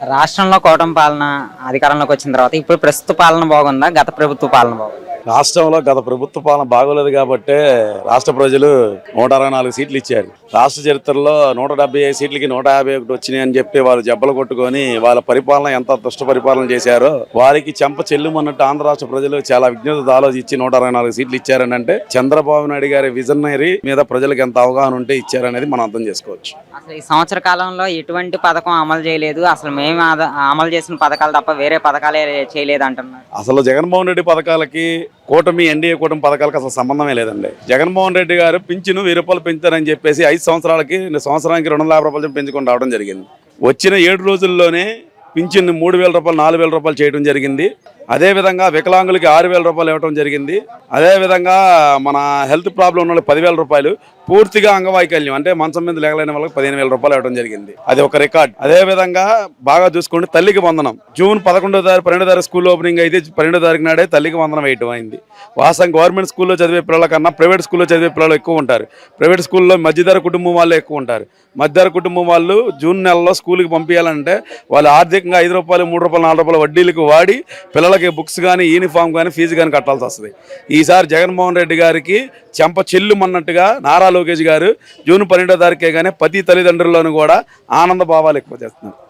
రాష్ట్రంలో కూటమి పాలన అధికారంలోకి వచ్చిన తర్వాత ఇప్పుడు ప్రస్తుత పాలన బాగుందా? గత ప్రభుత్వ పాలన బాగుందా? రాష్ట్రంలో గత ప్రభుత్వ పాలన బాగోలేదు కాబట్టే రాష్ట్ర ప్రజలు నూట అరవై నాలుగు సీట్లు ఇచ్చారు. రాష్ట్ర చరిత్రలో నూట డెబ్బై ఐదు సీట్లకి నూట యాభై ఒకటి వచ్చినాయి అని చెప్పి వాళ్ళు జబ్బలు కొట్టుకొని వాళ్ళ పరిపాలన ఎంత దుష్ట పరిపాలన చేశారో వారికి చెంప చెల్లుమన్నట్టు ఆంధ్ర రాష్ట్ర ప్రజలు చాలా విజ్ఞతతో ఆలోచించి నూట అరవై నాలుగు సీట్లు ఇచ్చారని అంటే చంద్రబాబు నాయుడు గారి విజనరీ మీద ప్రజలకు ఎంత అవగాహన ఉంటే ఇచ్చారనేది మనం అర్థం చేసుకోవచ్చు. అసలు ఈ సంవత్సర కాలంలో ఎటువంటి పథకం అమలు చేయలేదు. అసలు మేము అమలు చేసిన పథకాలు తప్ప వేరే పథకాలే చేయలేదు అంటున్నారు అసలు జగన్మోహన్ రెడ్డి పథకాలకి కూటమి ఎన్డీఏ కూటమి పథకాలకు అసలు సంబంధమే లేదండి. జగన్మోహన్ రెడ్డి గారు పింఛను వెయ్యి రూపాయలు పెంచుతారని చెప్పేసి ఐదు సంవత్సరాలకి సంవత్సరానికి రెండు వందల యాభై రూపాయలు పెంచుకొని రావడం జరిగింది. వచ్చిన ఏడు రోజుల్లోనే పింఛన్ మూడు వేల రూపాయలు నాలుగు వేల రూపాయలు చేయడం జరిగింది. అదేవిధంగా వికలాంగులకి ఆరు వేల రూపాయలు ఇవ్వడం జరిగింది. అదేవిధంగా మన హెల్త్ ప్రాబ్లం ఉన్న వాళ్ళకి పదివేల రూపాయలు పూర్తిగా అంగవైకల్యం అంటే మంచం మీద లేగలేని వాళ్ళకి పదిహేను వేల రూపాయలు ఇవ్వడం జరిగింది. అది ఒక రికార్డ్. అదే విధంగా బాగా చూసుకోండి తల్లికి వందనం. జూన్ పదకొండో తారీఖు పన్నెండో తారీఖు స్కూల్ ఓపెనింగ్ అయితే పన్నెండో తారీఖు నాడే తల్లికి వందనం వేయటం అయింది. వాస్తవం గవర్నమెంట్ స్కూల్లో చదివే పిల్లల కన్నా ప్రైవేట్ స్కూల్లో చదివే పిల్లలు ఎక్కువ ఉంటారు. ప్రైవేట్ స్కూల్లో మధ్యధర కుటుంబం వాళ్ళు ఎక్కువ ఉంటారు. మధ్యధర కుటుంబం వాళ్ళు జూన్ నెలలో స్కూల్కి పంపించాలంటే వాళ్ళు ఆర్థికంగా ఐదు రూపాయలు మూడు రూపాయలు నాలుగు రూపాయలు వడ్డీలకు వాడి పిల్లలకి బుక్స్ కానీ యూనిఫామ్ కానీ ఫీజు కానీ కట్టాల్సి వస్తుంది. ఈసారి జగన్మోహన్ రెడ్డి గారికి చెంప చెల్లుమన్నట్టుగా నారాలు లోకేష్ గారు జూన్ పన్నెండో తారీఖే కానీ ప్రతి తల్లిదండ్రుల్లోనూ కూడా ఆనంద భావాలు ఎక్కువ చేస్తున్నారు.